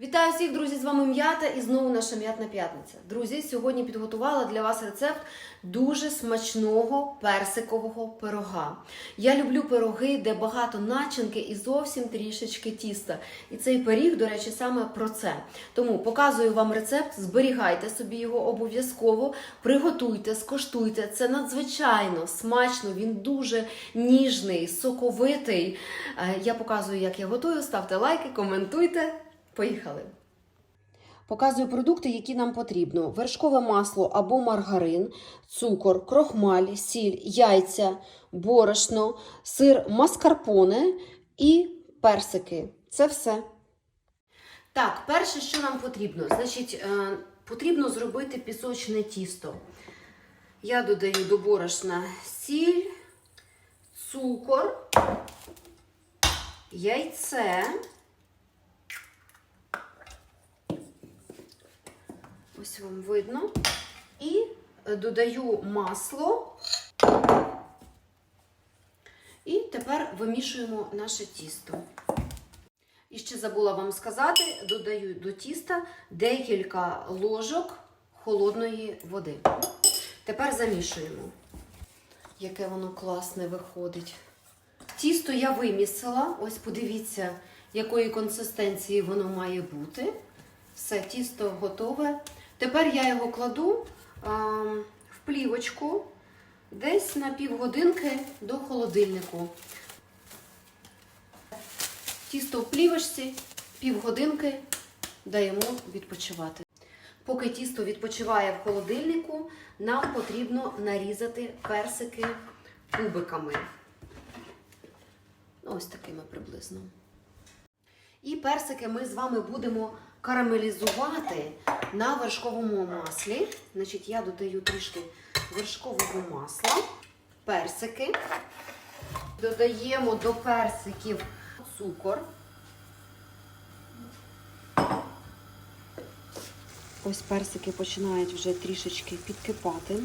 Вітаю всіх, друзі! З вами М'ята і знову наша м'ятна п'ятниця. Друзі, сьогодні підготувала для вас рецепт дуже смачного персикового пирога. Я люблю пироги, де багато начинки і зовсім трішечки тіста. І цей пиріг, до речі, саме про це. Тому показую вам рецепт, зберігайте собі його обов'язково, приготуйте, скоштуйте. Це надзвичайно смачно, він дуже ніжний, соковитий. Е, Я показую, як я готую. Ставте лайки, коментуйте. Поїхали. Показую продукти, які нам потрібно: вершкове масло або маргарин, цукор, крохмаль, сіль, яйця, борошно, сир маскарпоне і персики. Це все. Так, перше, що нам потрібно, значить, е, потрібно зробити пісочне тісто. Я додаю до борошна сіль, цукор, яйце. Ось вам видно. І е, додаю масло. І тепер вимішуємо наше тісто. І ще забула вам сказати, додаю до тіста декілька ложок холодної води. Тепер замішуємо. Яке воно класне виходить. Тісто я вимісила. Ось подивіться, якої консистенції воно має бути. Все, тісто готове. Тепер я його кладу в плівочку десь на півгодинки до холодильнику. Тісто в плівочці, півгодинки даємо відпочивати. Поки тісто відпочиває в холодильнику, нам потрібно нарізати персики кубиками. Ось такими приблизно. І персики ми з вами будемо карамелізувати на вершковому маслі. Значить, я додаю трішки вершкового масла, персики. Додаємо до персиків цукор. Ось персики починають вже трішечки підкипати.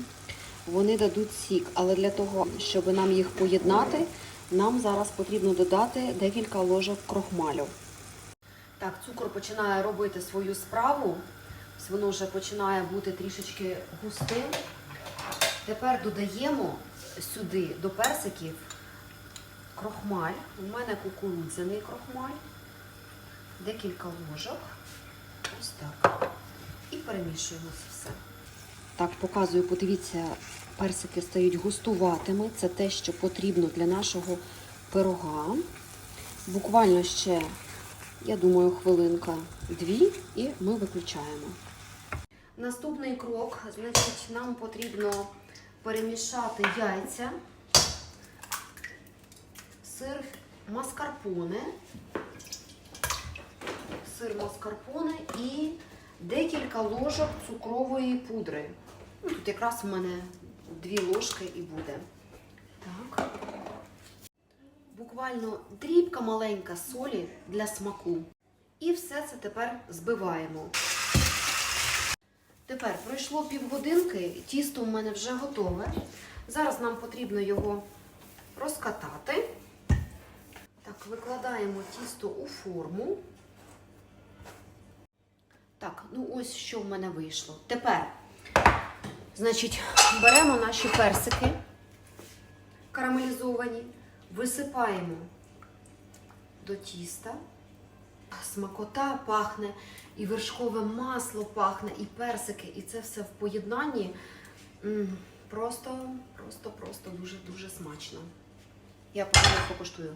Вони дадуть сік, але для того, щоб нам їх поєднати, нам зараз потрібно додати декілька ложок крохмалю. Так, цукор починає робити свою справу. Воно вже починає бути трішечки густим. Тепер додаємо сюди до персиків крохмаль. У мене кукурудзяний крохмаль. Декілька ложок. Ось так. І перемішуємо це все. Так, показую, подивіться, персики стають густуватими. Це те, що потрібно для нашого пирога. Буквально ще я думаю, хвилинка дві, і ми виключаємо. Наступний крок, значить, нам потрібно перемішати яйця, сир маскарпоне, сир маскарпоне і декілька ложок цукрової пудри. Ну, Тут якраз у мене дві ложки і буде. Так буквально дрібка маленька солі для смаку. І все це тепер збиваємо. Тепер пройшло півгодинки, тісто у мене вже готове. Зараз нам потрібно його розкатати. Так, викладаємо тісто у форму. Так, ну ось що в мене вийшло. Тепер, значить, беремо наші персики карамелізовані. Висипаємо до тіста. Смакота пахне, і вершкове масло пахне, і персики, і це все в поєднанні. Просто, просто, просто дуже-дуже смачно. Я покуштую.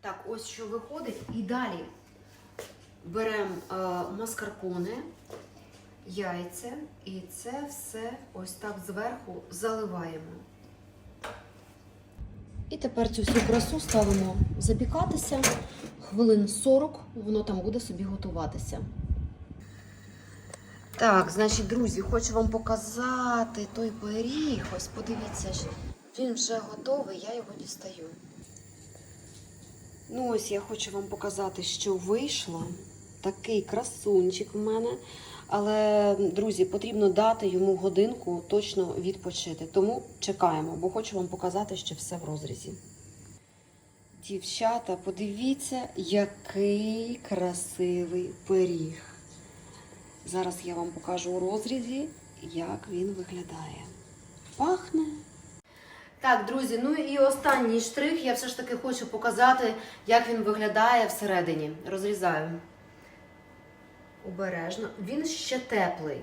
Так, ось що виходить. І далі беремо е, маскарпоне, яйця, і це все ось так зверху заливаємо. І тепер цю всю красу ставимо запікатися хвилин 40, воно там буде собі готуватися. Так, значить, друзі, хочу вам показати той пиріг. Ось подивіться, він вже готовий, я його дістаю. Ну, ось я хочу вам показати, що вийшло. Такий красунчик в мене. Але, друзі, потрібно дати йому годинку точно відпочити. Тому чекаємо, бо хочу вам показати, що все в розрізі. Дівчата, подивіться, який красивий пиріг. Зараз я вам покажу у розрізі, як він виглядає. Пахне. Так, друзі, ну і останній штрих. Я все ж таки хочу показати, як він виглядає всередині. Розрізаю. Обережно. Він ще теплий.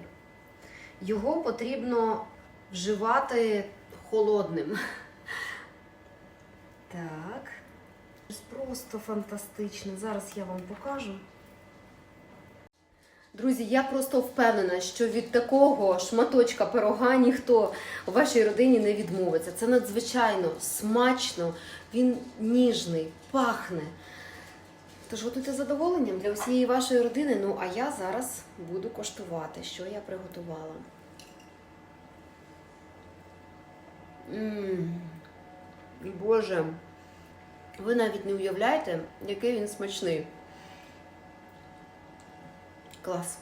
Його потрібно вживати холодним. Так. Просто фантастично. Зараз я вам покажу. Друзі, я просто впевнена, що від такого шматочка пирога ніхто у вашій родині не відмовиться. Це надзвичайно смачно, він ніжний, пахне. Тож готуйте з задоволенням для усієї вашої родини. Ну, а я зараз буду коштувати, що я приготувала. Мм. Боже, ви навіть не уявляєте, який він смачний. Клас.